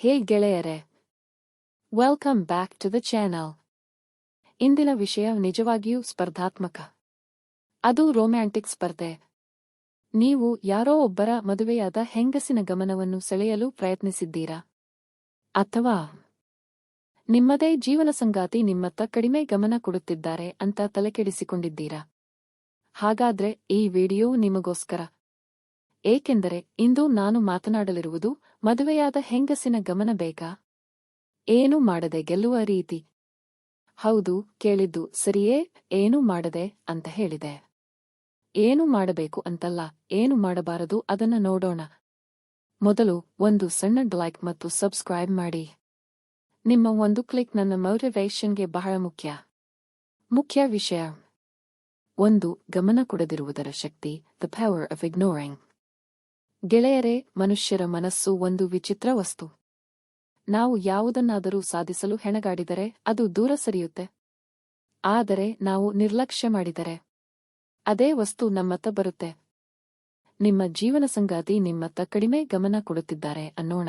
ಹೇ ಗೆಳೆಯರೆ welcome back to the channel ಇಂದಿನ ವಿಷಯ ನಿಜವಾಗಿಯೂ ಸ್ಪರ್ಧಾತ್ಮಕ. ಅದು ರೊಮ್ಯಾಂಟಿಕ್ ಸ್ಪರ್ಧೆ. ನೀವು ಯಾರೋ ಒಬ್ಬರ ಮದುವೆಯಾದ ಹೆಂಗಸಿನ ಗಮನವನ್ನು ಸೆಳೆಯಲು ಪ್ರಯತ್ನಿಸಿದ್ದೀರಾ? ಅಥವಾ ನಿಮ್ಮದೇ ಜೀವನ ಸಂಗಾತಿ ನಿಮ್ಮತ್ತ ಕಡಿಮೆ ಗಮನ ಕೊಡುತ್ತಿದ್ದಾರೆ ಅಂತ ತಲೆಕೆಡಿಸಿಕೊಂಡಿದ್ದೀರಾ? ಹಾಗಾದ್ರೆ ಈ ವಿಡಿಯೋ ನಿಮಗೋಸ್ಕರ. ಏಕೆಂದರೆ ಇಂದು ನಾನು ಮಾತನಾಡಲಿರುವುದು ಮದುವೆಯಾದ ಹೆಂಗಸಿನ ಗಮನ ಬೇಕಾ ಏನು ಮಾಡದೆ ಗೆಲ್ಲುವ ರೀತಿ? ಹೌದು, ಕೇಳಿದ್ದು ಸರಿಯೇ, ಏನು ಮಾಡದೆ ಅಂತ ಹೇಳಿದೆ. ಏನು ಮಾಡಬೇಕು ಅಂತಲ್ಲ, ಏನು ಮಾಡಬಾರದು ಅದನ್ನ ನೋಡೋಣ. ಮೊದಲು ಒಂದು ಸಣ್ಣ ಲೈಕ್ ಮತ್ತು ಸಬ್ಸ್ಕ್ರೈಬ್ ಮಾಡಿ. ನಿಮ್ಮ ಒಂದು ಕ್ಲಿಕ್ ನನ್ನ ಮೋಟಿವೇಶನ್ಗೆ ಬಹಳ ಮುಖ್ಯ. ಮುಖ್ಯ ವಿಷಯ. ಒಂದು, ಗಮನ ಕೊಡದಿರುವುದರ ಶಕ್ತಿ ದ ಪವರ್ ಆಫ್ ಇಗ್ನೋರಿಂಗ್ ಗೆಳೆಯರೇ, ಮನುಷ್ಯರ ಮನಸ್ಸು ಒಂದು ವಿಚಿತ್ರ ವಸ್ತು. ನಾವು ಯಾವುದನ್ನಾದರೂ ಸಾಧಿಸಲು ಹೆಣಗಾಡಿದರೆ ಅದು ದೂರ ಸರಿಯುತ್ತೆ. ಆದರೆ ನಾವು ನಿರ್ಲಕ್ಷ್ಯ ಮಾಡಿದರೆ ಅದೇ ವಸ್ತು ನಮ್ಮತ್ತ ಬರುತ್ತೆ. ನಿಮ್ಮ ಜೀವನ ಸಂಗಾತಿ ನಿಮ್ಮತ್ತ ಕಡಿಮೆ ಗಮನ ಕೊಡುತ್ತಿದ್ದಾರೆ ಅನ್ನೋಣ.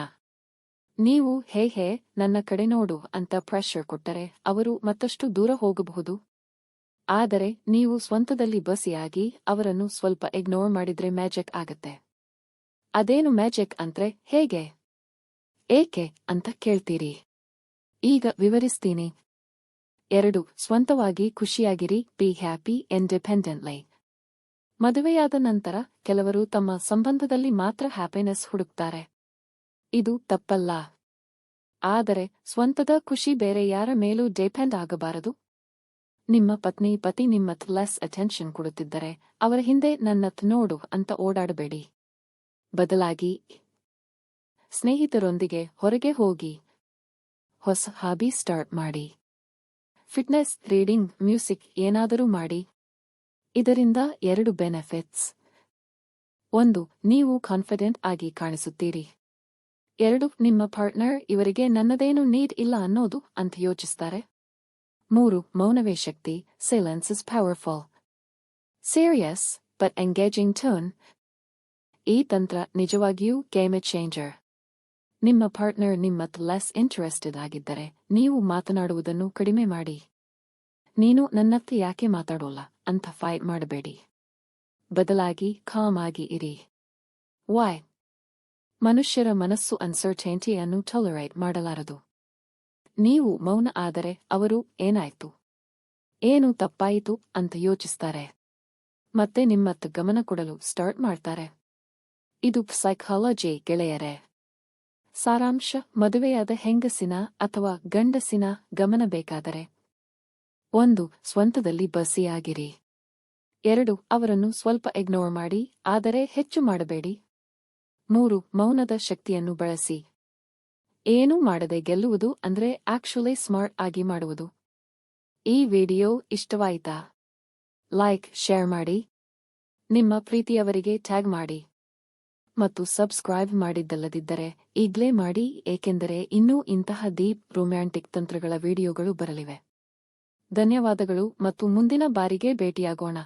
ನೀವು, ಹೇ ಹೇ, ನನ್ನ ಕಡೆ ನೋಡು ಅಂತ ಪ್ರೆಷರ್ ಕೊಟ್ಟರೆ ಅವರು ಮತ್ತಷ್ಟು ದೂರ ಹೋಗಬಹುದು. ಆದರೆ ನೀವು ಸ್ವಂತದಲ್ಲಿ ಬಸಿಯಾಗಿ ಅವರನ್ನು ಸ್ವಲ್ಪ ಇಗ್ನೋರ್ ಮಾಡಿದ್ರೆ ಮ್ಯಾಜಿಕ್ ಆಗತ್ತೆ. ಅದೇನು ಮ್ಯಾಜಿಕ್ ಅಂದ್ರೆ ಹೇಗೆ? ಏಕೆ ಅಂತ ಕೇಳ್ತೀರಿ. ಈಗ ವಿವರಿಸ್ತೀನಿ. ಎರಡು, ಸ್ವಂತವಾಗಿ ಖುಷಿಯಾಗಿರಿ ಬಿ ಹ್ಯಾಪಿ ಇಂಡಿಪೆಂಡೆಂಟ್ಲಿ ಮದುವೆಯಾದ ನಂತರ ಕೆಲವರು ತಮ್ಮ ಸಂಬಂಧದಲ್ಲಿ ಮಾತ್ರ ಹ್ಯಾಪಿನೆಸ್ ಹುಡುಕ್ತಾರೆ. ಇದು ತಪ್ಪಲ್ಲ. ಆದರೆ ಸ್ವಂತದ ಖುಷಿ ಬೇರೆ ಯಾರ ಮೇಲೂ ಡಿಪೆಂಡ್ ಆಗಬಾರದು. ನಿಮ್ಮ ಪತ್ನಿ, ಪತಿ ನಿಮ್ಮತ್ ಲೆಸ್ ಅಟೆನ್ಷನ್ ಕೊಡುತ್ತಿದ್ದರೆ ಅವರ ಹಿಂದೆ ನನ್ನತ್ ನೋಡು ಅಂತ ಓಡಾಡಬೇಡಿ. ಬದಲಾಗಿ. ಸ್ನೇಹಿತರೊಂದಿಗೆ ಹೊರಗೆ ಹೋಗಿ. ಹೊಸ ಹಾಬಿ ಸ್ಟಾರ್ಟ್ ಮಾಡಿ. ಫಿಟ್ನೆಸ್, ರೀಡಿಂಗ್, ಮ್ಯೂಸಿಕ್ ಏನಾದರೂ ಮಾಡಿ. ಇದರಿಂದ ಎರಡು ಬೆನಿಫಿಟ್ಸ್. ಒಂದು, ನೀವು ಕಾನ್ಫಿಡೆಂಟ್ ಆಗಿ ಕಾಣಿಸುತ್ತೀರಿ. ಎರಡು, ನಿಮ್ಮ ಪಾರ್ಟ್ನರ್ ಇವರಿಗೆ ನನ್ನದೇನು ನೀಡ್ ಇಲ್ಲ ಅನ್ನೋದು ಅಂತ ಯೋಚಿಸ್ತಾರೆ. ಮೂರು, ಮೌನವೇ ಶಕ್ತಿ. Silence is powerful serious but engaging turn ಈ ತಂತ್ರ ನಿಜವಾಗಿಯೂ ಗೇಮ್ ಚೇಂಜರ್ ನಿಮ್ಮ ಪಾರ್ಟ್ನರ್ ನಿಮ್ಮತ್ ಲೆಸ್ ಇಂಟ್ರೆಸ್ಟೆಡ್ ಆಗಿದ್ದರೆ ನೀವು ಮಾತನಾಡುವುದನ್ನು ಕಡಿಮೆ ಮಾಡಿ. ನೀನು ನನ್ನತ್ತ ಯಾಕೆ ಮಾತಾಡೋಲ್ಲ? ಅಂತ ಫೈಟ್ ಮಾಡಬೇಡಿ. ಬದಲಾಗಿ ಕಾಮ್ ಆಗಿ ಇರಿ. ವಾಯ್ ಮನುಷ್ಯರ ಮನಸ್ಸು ಅನ್ಸರ್ಟೆಂಟಿಯನ್ನು ಟಾಲರೇಟ್ ಮಾಡಲಾರದು. ನೀವು ಮೌನ ಆದರೆ ಅವರು ಏನಾಯ್ತು? ಏನು ತಪ್ಪಾಯಿತು? ಅಂತ ಯೋಚಿಸ್ತಾರೆ. ಮತ್ತೆ ನಿಮ್ಮತ್ತ ಗಮನ ಕೊಡಲು ಸ್ಟಾರ್ಟ್ ಮಾಡ್ತಾರೆ. ಇದು ಸೈಕಾಲಜಿ ಗೆಳೆಯರೆ. ಸಾರಾಂಶ, ಮದುವೆಯಾದ ಹೆಂಗಸಿನ ಅಥವಾ ಗಂಡಸಿನ ಗಮನ ಬೇಕಾದರೆ. ಒಂದು, ಸ್ವಂತದಲ್ಲಿ ಬಸಿಯಾಗಿರಿ. ಎರಡು, ಅವರನ್ನು ಸ್ವಲ್ಪ ಇಗ್ನೋರ್ ಮಾಡಿ, ಆದರೆ ಹೆಚ್ಚು ಮಾಡಬೇಡಿ. ಮೂರು, ಮೌನದ ಶಕ್ತಿಯನ್ನು ಬಳಸಿ. ಏನೂ ಮಾಡದೆ ಗೆಲ್ಲುವುದು ಅಂದ್ರೆ ಆಕ್ಚುಲಿ ಸ್ಮಾರ್ಟ್ ಆಗಿ ಮಾಡುವುದು. ಈ ವಿಡಿಯೋ ಇಷ್ಟವಾಯಿತಾ? ಲೈಕ್ ಶೇರ್ ಮಾಡಿ. ನಿಮ್ಮ ಪ್ರೀತಿಯವರಿಗೆ ಟ್ಯಾಗ್ ಮಾಡಿ. ಮತ್ತು ಸಬ್ಸ್ಕ್ರೈಬ್ ಮಾಡಿದ್ದಲ್ಲದಿದ್ದರೆ ಈಗ್ಲೇ ಮಾಡಿ, ಏಕೆಂದರೆ ಇನ್ನೂ ಇಂತಹ ದೀಪ್ ರೊಮ್ಯಾಂಟಿಕ್ ತಂತ್ರಗಳ ವಿಡಿಯೋಗಳು ಬರಲಿವೆ. ಧನ್ಯವಾದಗಳು ಮತ್ತು ಮುಂದಿನ ಬಾರಿಗೆ ಭೇಟಿಯಾಗೋಣ.